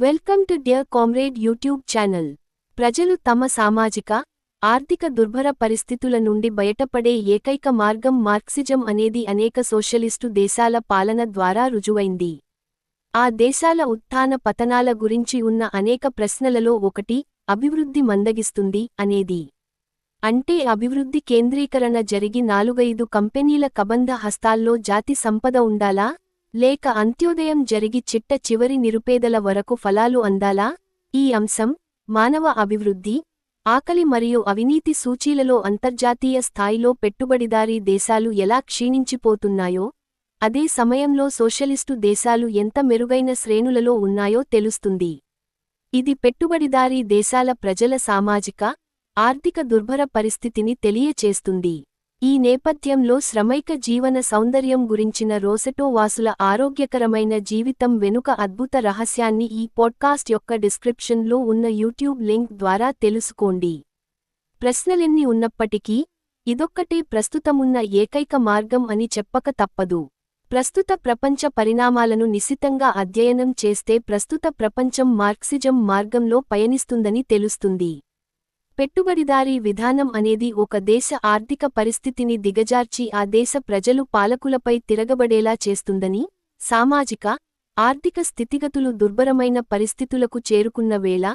Welcome to dear comrade YouTube channel. ప్రజలు తమ సామాజిక ఆర్థిక దుర్భర పరిస్థితుల నుండి బయటపడే ఏకైక మార్గం మార్క్సిజం అనేది అనేక సోషలిస్టు దేశాల పాలన ద్వారా రుజువైంది. ఆ దేశాల ఉత్థాన పతనాల గురించి ఉన్న అనేక ప్రశ్నలలో ఒకటి అభివృద్ధి మందగిస్తుంది అనేది. అంటే అభివృద్ధి కేంద్రీకరణ జరిగి నాలుగైదు కంపెనీల కబంధ హస్తాల్లో జాతి సంపద ఉండాలా? లేక అంత్యోదయం జరిగి చిట్ట చివరి నిరుపేదల వరకు ఫలాలు అందాలా? ఈ అంశం మానవ అభివృద్ధి ఆకలి మరియు అవినీతి సూచీలలో అంతర్జాతీయ స్థాయిలో పెట్టుబడిదారీ దేశాలు ఎలా క్షీణించిపోతున్నాయో అదే సమయంలో సోషలిస్టు దేశాలు ఎంత మెరుగైన శ్రేణులలో ఉన్నాయో తెలుస్తుంది. ఇది పెట్టుబడిదారీ దేశాల ప్రజల సామాజిక ఆర్థిక దుర్భర పరిస్థితిని తెలియచేస్తుంది. ఈ నేపథ్యంలో శ్రమైక జీవన సౌందర్యం గురించిన రోసెటో వాసుల ఆరోగ్యకరమైన జీవితం వెనుక అద్భుత రహస్యాన్ని ఈ పాడ్కాస్ట్ యొక్క డిస్క్రిప్షన్లో ఉన్న యూట్యూబ్ లింక్ ద్వారా తెలుసుకోండి. ప్రశ్నలెన్ని ఉన్నప్పటికీ ఇదొక్కటే ప్రస్తుతమున్న ఏకైక మార్గం అని చెప్పక తప్పదు. ప్రస్తుత ప్రపంచ పరిణామాలను నిశితంగా అధ్యయనం చేస్తే ప్రస్తుత ప్రపంచం మార్క్సిజం మార్గంలో పయనిస్తుందని తెలుస్తుంది. పెట్టుబడిదారీ విధానం అనేది ఒక దేశ ఆర్థిక పరిస్థితిని దిగజార్చి ఆ దేశ ప్రజలు పాలకులపై తిరగబడేలా చేస్తుందని సామాజిక ఆర్థిక స్థితిగతులు దుర్భరమైన పరిస్థితులకు చేరుకున్న వేళ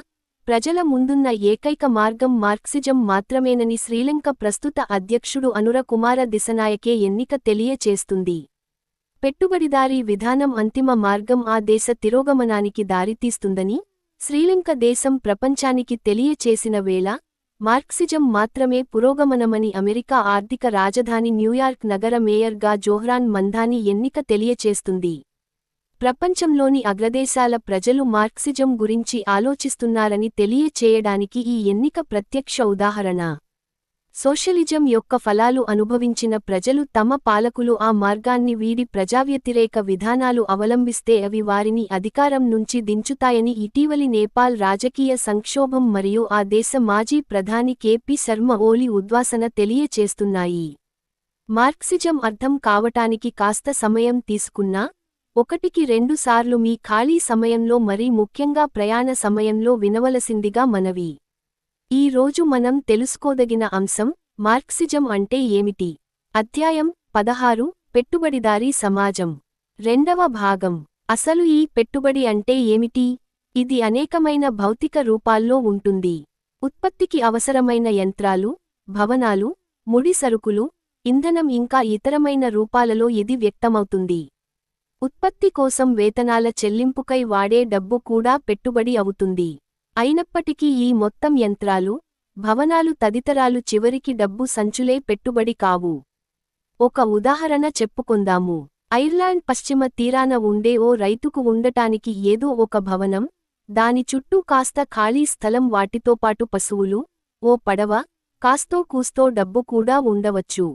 ప్రజల ముందున్న ఏకైక మార్గం మార్క్సిజం మాత్రమేనని శ్రీలంక ప్రస్తుత అధ్యక్షుడు అనుర కుమార దిశనాయకే ఎన్నిక తెలియచేస్తుంది. పెట్టుబడిదారీ విధానం అంతిమ మార్గం ఆ దేశ తిరోగమనానికి దారితీస్తుందని శ్రీలంక దేశం ప్రపంచానికి తెలియచేసిన వేళ మార్క్సిజం మాత్రమే పురోగమనమని అమెరికా ఆర్థిక రాజధాని న్యూయార్క్ నగర మేయర్గా జోహ్రాన్ మంధాని ఎన్నిక తెలియచేస్తుంది. ప్రపంచంలోని అగ్రదేశాల ప్రజలు మార్క్సిజం గురించి ఆలోచిస్తున్నారని తెలియచేయడానికి ఈ ఎన్నిక ప్రత్యక్ష ఉదాహరణ. సోషలిజం యొక్క ఫలాలు అనుభవించిన ప్రజలు తమ పాలకులు ఆ మార్గాన్ని వీడి ప్రజావ్యతిరేక విధానాలు అవలంబిస్తే అవి వారిని అధికారం నుంచి దించుతాయని ఇటీవలి నేపాల్ రాజకీయ సంక్షోభం మరియు ఆ దేశ మాజీ ప్రధాని కేపీ శర్మ ఓలి ఉద్వాసన తెలియచేస్తున్నాయి. మార్క్సిజం అర్థం కావటానికి కాస్త సమయం తీసుకున్నా ఒకటికి రెండుసార్లు మీ ఖాళీ సమయంలో మరీ ముఖ్యంగా ప్రయాణ సమయంలో వినవలసిందిగా మనవి. ఈ రోజు మనం తెలుసుకోదగిన అంశం మార్క్సిజం అంటే ఏమిటి? అధ్యాయం పదహారు పెట్టుబడిదారీ సమాజం. రెండవ భాగం. అసలు ఈ పెట్టుబడి అంటే ఏమిటి? ఇది అనేకమైన భౌతిక రూపాల్లో ఉంటుంది. ఉత్పత్తికి అవసరమైన యంత్రాలు భవనాలు ముడి సరుకులు ఇంధనం ఇంకా ఇతరమైన రూపాలలో ఇది వ్యక్తమవుతుంది. ఉత్పత్తి కోసం వేతనాల చెల్లింపుకై వాడే డబ్బు కూడా పెట్టుబడి అవుతుంది. అయినప్పటికీ ఈ మొత్తం యంత్రాలు భవనాలు తదితరాలు చివరికి డబ్బు సంచులే పెట్టుబడి కావు. ఒక ఉదాహరణ చెప్పుకుందాము. ఐర్లాండ్ పశ్చిమ తీరాన ఉండే ఓ రైతుకు ఉండటానికి ఏదో ఒక భవనం దాని చుట్టూ కాస్త ఖాళీ స్థలం వాటితోపాటు పశువులు ఓ పడవ కాస్తో కూస్తో డబ్బు కూడా ఉండవచ్చు.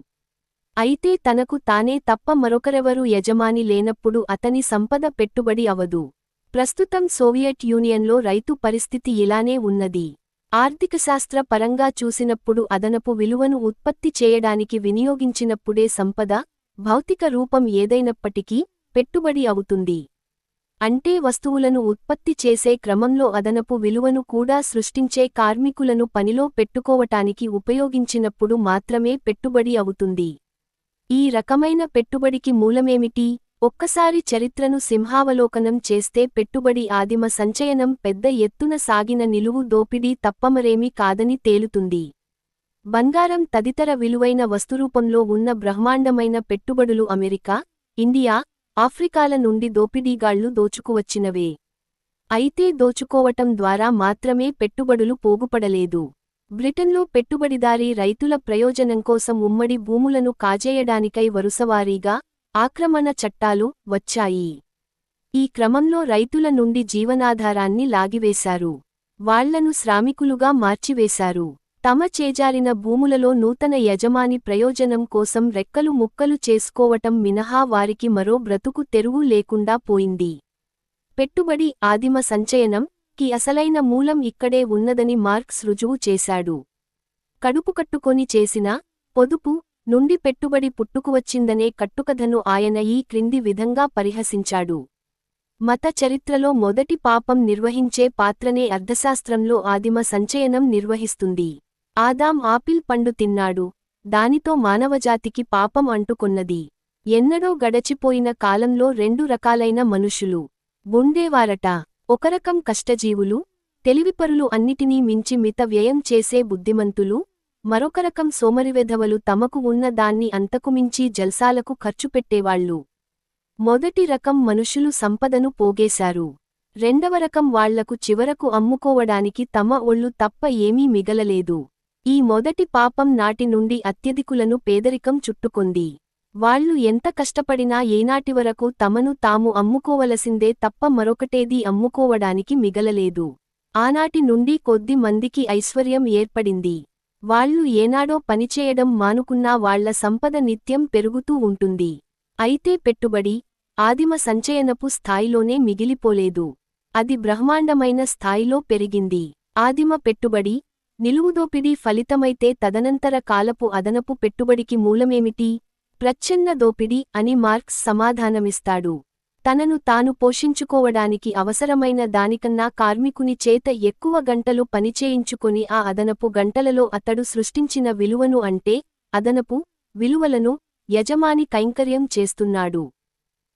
అయితే తనకు తానే తప్ప మరొకరెవరూ యజమాని లేనప్పుడు అతని సంపద పెట్టుబడి అవదు. ప్రస్తుతం సోవియట్ యూనియన్లో రైతు పరిస్థితి ఇలానే ఉన్నది. ఆర్థికశాస్త్ర పరంగా చూసినప్పుడు అదనపు విలువను ఉత్పత్తి చేయడానికి వినియోగించినప్పుడే సంపద భౌతిక రూపం ఏదైనప్పటికీ పెట్టుబడి అవుతుంది. అంటే వస్తువులను ఉత్పత్తి చేసే క్రమంలో అదనపు విలువను కూడా సృష్టించే కార్మికులను పనిలో పెట్టుకోవటానికి ఉపయోగించినప్పుడు మాత్రమే పెట్టుబడి అవుతుంది. ఈ రకమైన పెట్టుబడికి మూలమేమిటి? ఒక్కసారి చరిత్రను సింహావలోకనం చేస్తే పెట్టుబడి ఆదిమ సంచయనం పెద్ద ఎత్తున సాగిన నిలువు దోపిడీ తప్పమరేమీ కాదని తేలుతుంది. బంగారం తదితర విలువైన వస్తురూపంలో ఉన్న బ్రహ్మాండమైన పెట్టుబడులు అమెరికా ఇండియా ఆఫ్రికాల నుండి దోపిడీగాళ్ళు దోచుకువచ్చినవే. అయితే దోచుకోవటం ద్వారా మాత్రమే పెట్టుబడులు పోగుపడలేదు. బ్రిటన్లో పెట్టుబడిదారీ రైతుల ప్రయోజనం కోసం ఉమ్మడి భూములను కాజేయడానికై వరుసవారీగా ఆక్రమణ చట్టాలు వచ్చాయి. ఈ క్రమంలో రైతుల నుండి జీవనాధారాన్ని లాగివేశారు. వాళ్ళను శ్రామికులుగా మార్చివేశారు. తమ చేజారిన భూములలో నూతన యజమాని ప్రయోజనం కోసం రెక్కలు ముక్కలు చేసుకోవటం మినహా వారికి మరో బ్రతుకు తెరువు లేకుండా పోయింది. పెట్టుబడి ఆదిమ సంచయనం కి అసలైన మూలం ఇక్కడే ఉన్నదని మార్క్స్ రుజువు చేశాడు. కడుపుకట్టుకొని చేసిన పొదుపు నుండి పెట్టుబడి పుట్టుకువచ్చిందనే కట్టుకథను ఆయన ఈ క్రింది విధంగా పరిహసించాడు. మత చరిత్రలో మొదటి పాపం నిర్వహించే పాత్రనే అర్థశాస్త్రంలో ఆదిమ సంచయనం నిర్వహిస్తుంది. ఆదాం ఆపిల్ పండు తిన్నాడు. దానితో మానవజాతికి పాపం అంటుకొన్నది. ఎన్నడో గడచిపోయిన కాలంలో రెండు రకాలైన మనుషులు. బుండేవారట ఒకరకం కష్టజీవులు తెలివిపరులు అన్నిటినీ మించి మిత వ్యయం చేసే బుద్ధిమంతులు మరొకరకం సోమరివెధవలు తమకు ఉన్న దాన్ని అంతకుమించి జల్సాలకు ఖర్చుపెట్టేవాళ్ళు మొదటి రకం మనుషులు సంపదను పోగేశారు. రెండవ రకం వాళ్ళకు చివరకు అమ్ముకోవడానికి తమ ఒళ్ళు తప్ప ఏమీ మిగలలేదు. ఈ మొదటి పాపం నాటి నుండి అత్యధికులను పేదరికం చుట్టుకొంది. వాళ్ళు ఎంత కష్టపడినా ఏనాటివరకు తమను తాము అమ్ముకోవలసిందే తప్ప మరొకటేదీ అమ్ముకోవడానికి మిగలలేదు. ఆనాటి నుండి కొద్ది మందికి ఐశ్వర్యం ఏర్పడింది. వాళ్ళు ఏనాడో పనిచేయడం మానుకున్నా వాళ్ళ సంపద నిత్యం పెరుగుతూ ఉంటుంది. అయితే పెట్టుబడి ఆదిమ సంచయనపు స్థాయిలోనే మిగిలిపోలేదు. అది బ్రహ్మాండమైన స్థాయిలో పెరిగింది. ఆదిమ పెట్టుబడి నిలువుదోపిడీ ఫలితమైతే తదనంతర కాలపు అదనపు పెట్టుబడికి మూలమేమిటి? ప్రచ్ఛన్న దోపిడీ అని మార్క్స్ సమాధానమిస్తాడు. తనను తాను పోషించుకోవడానికి అవసరమైన దానికన్నా కార్మికుని చేత ఎక్కువ గంటలు పనిచేయించుకొని ఆ అదనపు గంటలలో అతడు సృష్టించిన విలువను అంటే అదనపు విలువలను యజమాని కైంకర్యం చేస్తున్నాడు.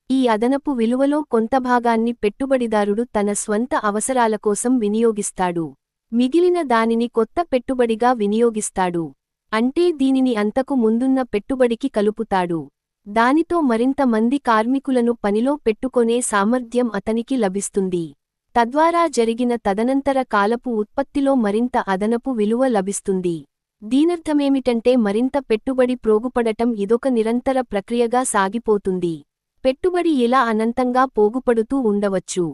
ఈ అదనపు విలువలో కొంత భాగాన్ని పెట్టుబడిదారుడు తన స్వంత అవసరాల కోసం వినియోగిస్తాడు. మిగిలిన దానిని కొత్త పెట్టుబడిగా వినియోగిస్తాడు. అంటే దీనిని అంతకు ముందున్న పెట్టుబడికి కలుపుతాడు. దానితో మరింత మంది కార్మికులను పనిలో పెట్టుకొనే సామర్థ్యం అతనికి లభిస్తుంది. తద్వారా జరిగిన తదనంతర కాలపు ఉత్పత్తిలో మరింత అదనపు విలువ లభిస్తుంది. దీనర్థమేమిటంటే మరింత పెట్టుబడి ప్రోగుపడటం ఇదొక నిరంతర ప్రక్రియగా సాగిపోతుంది. పెట్టుబడి ఇలా అనంతంగా పోగుపడుతూ ఉండవచ్చు.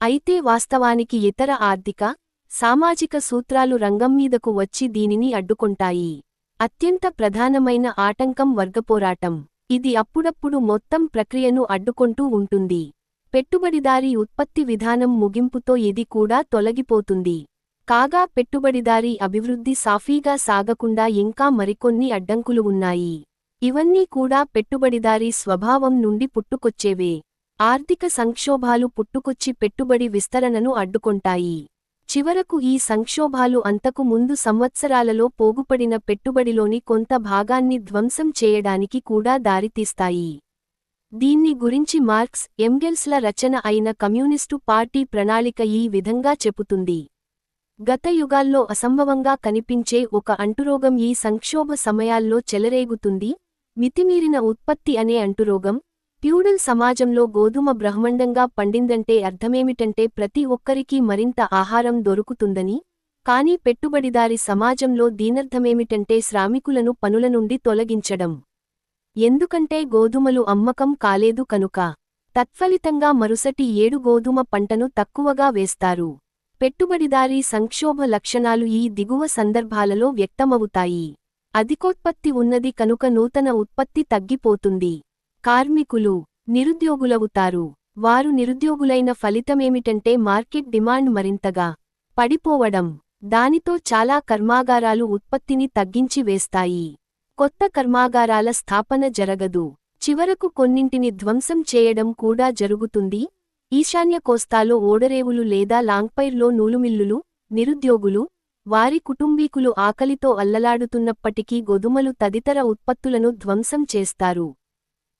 అయితే వాస్తవానికి ఇతర ఆర్థిక సామాజిక సూత్రాలు రంగంమీదకు వచ్చి దీనిని అడ్డుకొంటాయి. అత్యంత ప్రధానమైన ఆటంకం వర్గపోరాటం. ఇది అప్పుడప్పుడు మొత్తం ప్రక్రియను అడ్డుకొంటూ ఉంటుంది. పెట్టుబడిదారీ ఉత్పత్తి విధానం ముగింపుతో ఇది కూడా తొలగిపోతుంది. కాగా పెట్టుబడిదారీ అభివృద్ధి సాఫీగా సాగకుండా ఇంకా మరికొన్ని అడ్డంకులు ఉన్నాయి. ఇవన్నీ కూడా పెట్టుబడిదారీ స్వభావం నుండి పుట్టుకొచ్చేవే. ఆర్థిక సంక్షోభాలు పుట్టుకొచ్చి పెట్టుబడి విస్తరణను అడ్డుకొంటాయి. చివరకు ఈ సంక్షోభాలు అంతకు ముందు సంవత్సరాలలో పోగుపడిన పెట్టుబడిలోని కొంత భాగాన్ని ధ్వంసం చేయడానికి కూడా దారితీస్తాయి. దీన్ని గురించి మార్క్స్ ఎంగెల్స్ల రచన అయిన కమ్యూనిస్టు పార్టీ ప్రణాళిక ఈ విధంగా చెపుతుంది గత యుగాల్లో అసంభవంగా కనిపించే ఒక అంటురోగం ఈ సంక్షోభ సమయాల్లో చెలరేగుతుంది. మితిమీరిన ఉత్పత్తి అనే అంటురోగం ప్యూడల్ సమాజంలో గోధుమ బ్రహ్మండంగా పండిందంటే అర్థమేమిటంటే ప్రతి ఒక్కరికీ మరింత ఆహారం దొరుకుతుందని కానీ పెట్టుబడిదారి సమాజంలో దీనర్థమేమిటంటే శ్రామికులను పనుల నుండి తొలగించడం. ఎందుకంటే గోధుమలు అమ్మకం కాలేదు కనుక తత్ఫలితంగా మరుసటి ఏడు గోధుమ పంటను తక్కువగా వేస్తారు. పెట్టుబడిదారీ సంక్షోభ లక్షణాలు ఈ దిగువ సందర్భాలలో వ్యక్తమవుతాయి. అధికోత్పత్తి ఉన్నది కనుక నూతన ఉత్పత్తి తగ్గిపోతుంది. కార్మికులు నిరుద్యోగులవుతారు. వారు నిరుద్యోగులైన ఫలితమేమిటంటే మార్కెట్ డిమాండ్ మరింతగా పడిపోవడం దానితో చాలా కర్మాగారాలు ఉత్పత్తిని తగ్గించి వేస్తాయి. కొత్త కర్మాగారాల స్థాపన జరగదు. చివరకు కొన్నింటిని ధ్వంసం చేయడం కూడా జరుగుతుంది. ఈశాన్య కోస్తాలో ఓడరేవులు లేదా లాంగ్పైర్లో నూలుమిల్లులు నిరుద్యోగులు వారి కుటుంబీకులు ఆకలితో అల్లలాడుతున్నప్పటికీ గొదుమలు తదితర ఉత్పత్తులను ధ్వంసం చేస్తారు.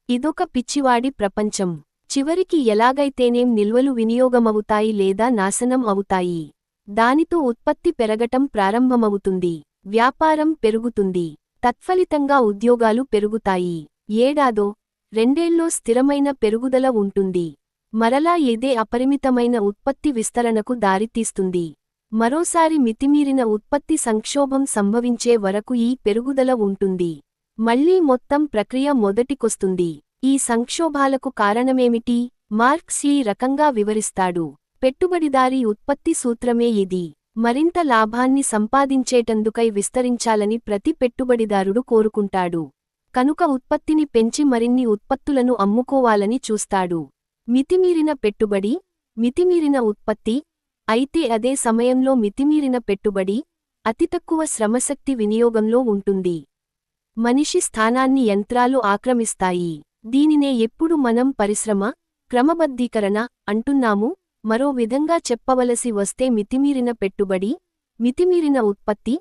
ఇదొక పిచ్చివాడి ప్రపంచం. చివరికి ఎలాగైతేనేం నిల్వలు వినియోగమవుతాయి లేదా నాశనం అవుతాయి. దానితో ఉత్పత్తి పెరగటం ప్రారంభమవుతుంది. వ్యాపారం పెరుగుతుంది. తత్ఫలితంగా ఉద్యోగాలు పెరుగుతాయి. ఏడాదో రెండేళ్ళో స్థిరమైన పెరుగుదల ఉంటుంది. మరలా ఇదే అపరిమితమైన ఉత్పత్తి విస్తరణకు దారితీస్తుంది. మరోసారి మితిమీరిన ఉత్పత్తి సంక్షోభం సంభవించే వరకు ఈ పెరుగుదల ఉంటుంది. మళ్ళీ మొత్తం ప్రక్రియ మొదటికొస్తుంది. ఈ సంక్షోభాలకు కారణమేమిటి? మార్క్స్ ఈ రకంగా వివరిస్తాడు. పెట్టుబడిదారీ ఉత్పత్తి సూత్రమే ఇది. మరింత లాభాన్ని సంపాదించేటందుకై విస్తరించాలని ప్రతి పెట్టుబడిదారుడు కోరుకుంటాడు. కనుక ఉత్పత్తిని పెంచి మరిన్ని ఉత్పత్తులను అమ్ముకోవాలని చూస్తాడు. మితిమీరిన పెట్టుబడి మితిమీరిన ఉత్పత్తి అయితే అదే సమయంలో మితిమీరిన పెట్టుబడి అతి తక్కువ శ్రమశక్తి వినియోగంలో ఉంటుంది. మనిషి స్థానాన్ని యంత్రాలు ఆక్రమిస్తాయి. దీనినే ఎప్పుడు మనం పరిశ్రమ క్రమబద్ధీకరణ అంటున్నాము? మరో విధంగా చెప్పవలసి వస్తే మితిమీరిన పెట్టుబడి మితిమీరిన ఉత్పత్తి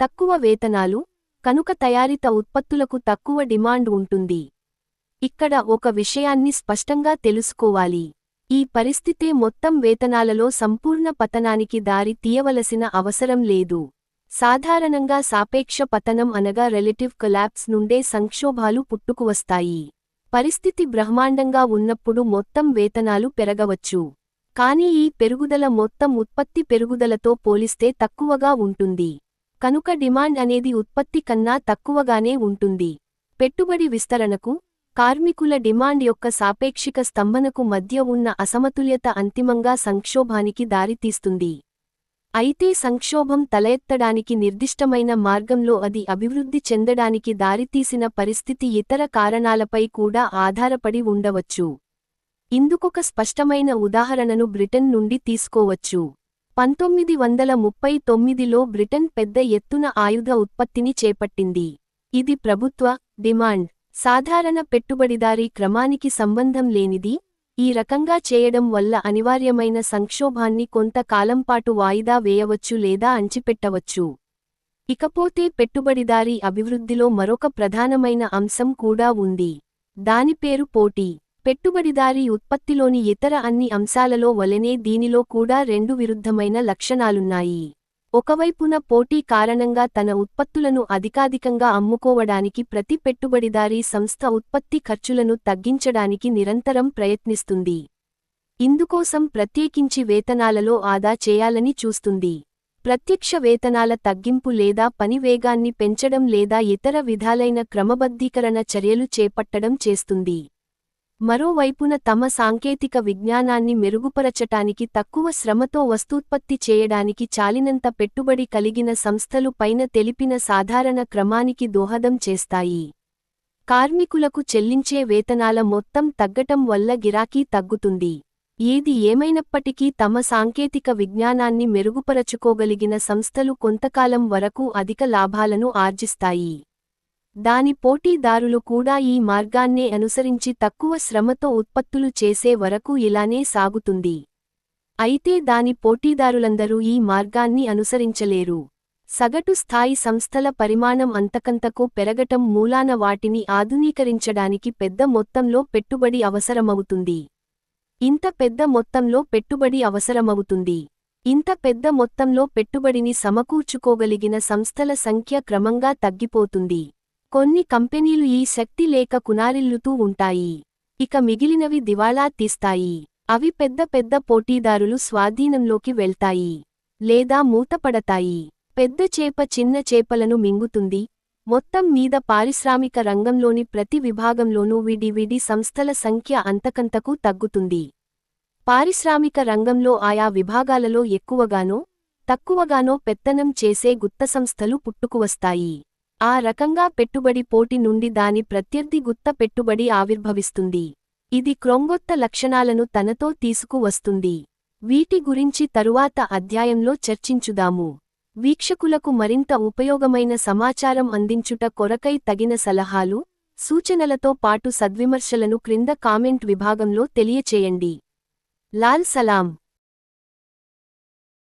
తక్కువ వేతనాలు కనుక తయారిత ఉత్పత్తులకు తక్కువ డిమాండ్ ఉంటుంది. ఇక్కడ ఒక విషయాన్ని స్పష్టంగా తెలుసుకోవాలి. ఈ పరిస్థితే మొత్తం వేతనాలలో సంపూర్ణ పతనానికి దారి తీయవలసిన అవసరం లేదు. సాధారణంగా సాపేక్ష పతనం అనగా రిలేటివ్ కొలాప్స్ నుండే సంక్షోభాలు పుట్టుకువస్తాయి పరిస్థితి బ్రహ్మాండంగా ఉన్నప్పుడు మొత్తం వేతనాలు పెరగవచ్చు. కానీ ఈ పెరుగుదల మొత్తం ఉత్పత్తి పెరుగుదలతో పోలిస్తే తక్కువగా ఉంటుంది. కనుక డిమాండ్ అనేది ఉత్పత్తి కన్నా తక్కువగానే ఉంటుంది. పెట్టుబడి విస్తరణకు కార్మికుల డిమాండ్ యొక్క సాపేక్షిక స్తంభనకు మధ్య ఉన్న అసమతుల్యత అంతిమంగా సంక్షోభానికి దారితీస్తుంది. అయితే సంక్షోభం తలెత్తడానికి నిర్దిష్టమైన మార్గంలో అది అభివృద్ధి చెందడానికి దారితీసిన పరిస్థితి ఇతర కారణాలపై కూడా ఆధారపడి ఉండవచ్చు. ఇందుకొక స్పష్టమైన ఉదాహరణను బ్రిటన్ నుండి తీసుకోవచ్చు. పంతొమ్మిది వందల ముప్పై తొమ్మిదిలో బ్రిటన్ పెద్ద ఎత్తున ఆయుధ ఉత్పత్తిని చేపట్టింది. ఇది ప్రభుత్వ డిమాండ్ సాధారణ పెట్టుబడిదారీ క్రమానికి సంబంధం లేనిది ఈ రకంగా చేయడం వల్ల అనివార్యమైన సంక్షోభాన్ని కొంత కాలంపాటు వాయిదా వేయవచ్చు లేదా అంచిపెట్టవచ్చు. ఇకపోతే పెట్టుబడిదారీ అభివృద్ధిలో మరొక ప్రధానమైన అంశం కూడా ఉంది. దాని పేరు పోటీ. పెట్టుబడిదారీ ఉత్పత్తిలోని ఇతర అన్ని అంశాలలో వలెనే దీనిలో కూడా రెండు విరుద్ధమైన లక్షణాలున్నాయి. ఒకవైపున పోటీ కారణంగా తన ఉత్పత్తులను అధికాధికంగా అమ్ముకోవడానికి ప్రతి పెట్టుబడిదారీ సంస్థ ఉత్పత్తి ఖర్చులను తగ్గించడానికి నిరంతరం ప్రయత్నిస్తుంది. ఇందుకోసం ప్రత్యేకించి వేతనాలలో ఆదా చేయాలని చూస్తుంది. ప్రత్యక్ష వేతనాల తగ్గింపు లేదా పని వేగాన్ని పెంచడం లేదా ఇతర విధాలైన క్రమబద్ధీకరణ చర్యలు చేపట్టడం చేస్తుంది. మరోవైపున తమ సాంకేతిక విజ్ఞానాన్ని మెరుగుపరచటానికి తక్కువ శ్రమతో వస్తూత్పత్తి చేయడానికి చాలినంత పెట్టుబడి కలిగిన సంస్థలు పైన తెలిపిన సాధారణ క్రమానికి దోహదం చేస్తాయి. కార్మికులకు చెల్లించే వేతనాల మొత్తం తగ్గటం వల్ల గిరాకీ తగ్గుతుంది. ఏది ఏమైనప్పటికీ తమ సాంకేతిక విజ్ఞానాన్ని మెరుగుపరచుకోగలిగిన సంస్థలు కొంతకాలం వరకు అధిక లాభాలను ఆర్జిస్తాయి. దాని పోటీదారులు కూడా ఈ మార్గాన్నే అనుసరించి తక్కువ శ్రమతో ఉత్పత్తులు చేసే వరకు ఇలానే సాగుతుంది. అయితే దాని పోటీదారులందరూ ఈ మార్గాన్ని అనుసరించలేరు. సగటు స్థాయి సంస్థల పరిమాణం అంతకంతకు పెరగటం మూలాన వాటిని ఆధునీకరించడానికి పెద్ద మొత్తంలో పెట్టుబడి అవసరమవుతుంది. ఇంత పెద్ద మొత్తంలో పెట్టుబడి అవసరమవుతుంది. ఇంత పెద్ద మొత్తంలో పెట్టుబడిని సమకూర్చుకోగలిగిన సంస్థల సంఖ్య క్రమంగా తగ్గిపోతుంది. కొన్ని కంపెనీలు ఈ శక్తి లేక కునారిల్లుతూ ఉంటాయి. ఇక మిగిలినవి దివాళా తీస్తాయి. అవి పెద్ద పెద్ద పోటీదారులు స్వాధీనంలోకి వెళ్తాయి. లేదా మూతపడతాయి. పెద్ద చేప చిన్న చేపలను మింగుతుంది. మొత్తం మీద పారిశ్రామిక రంగంలోని ప్రతి విభాగంలోనూ విడివిడి సంస్థల సంఖ్య అంతకంతకు తగ్గుతుంది. పారిశ్రామిక రంగంలో ఆయా విభాగాలలో ఎక్కువగానో తక్కువగానో పెత్తనం చేసే గుత్త సంస్థలు పుట్టుకువస్తాయి. ఆ రకంగా పెట్టుబడి పోటీ నుండి దాని ప్రత్యర్థి గుత్త పెట్టుబడి ఆవిర్భవిస్తుంది. ఇది క్రొంగొత్త లక్షణాలను తనతో తీసుకువస్తుంది. వీటి గురించి తరువాత అధ్యాయంలో చర్చించుదాము. వీక్షకులకు మరింత ఉపయోగమైన సమాచారం అందించుట కొరకై తగిన సలహాలు సూచనలతో పాటు సద్విమర్శలను క్రింద కామెంట్ విభాగంలో తెలియచేయండి. లాల్ సలాం.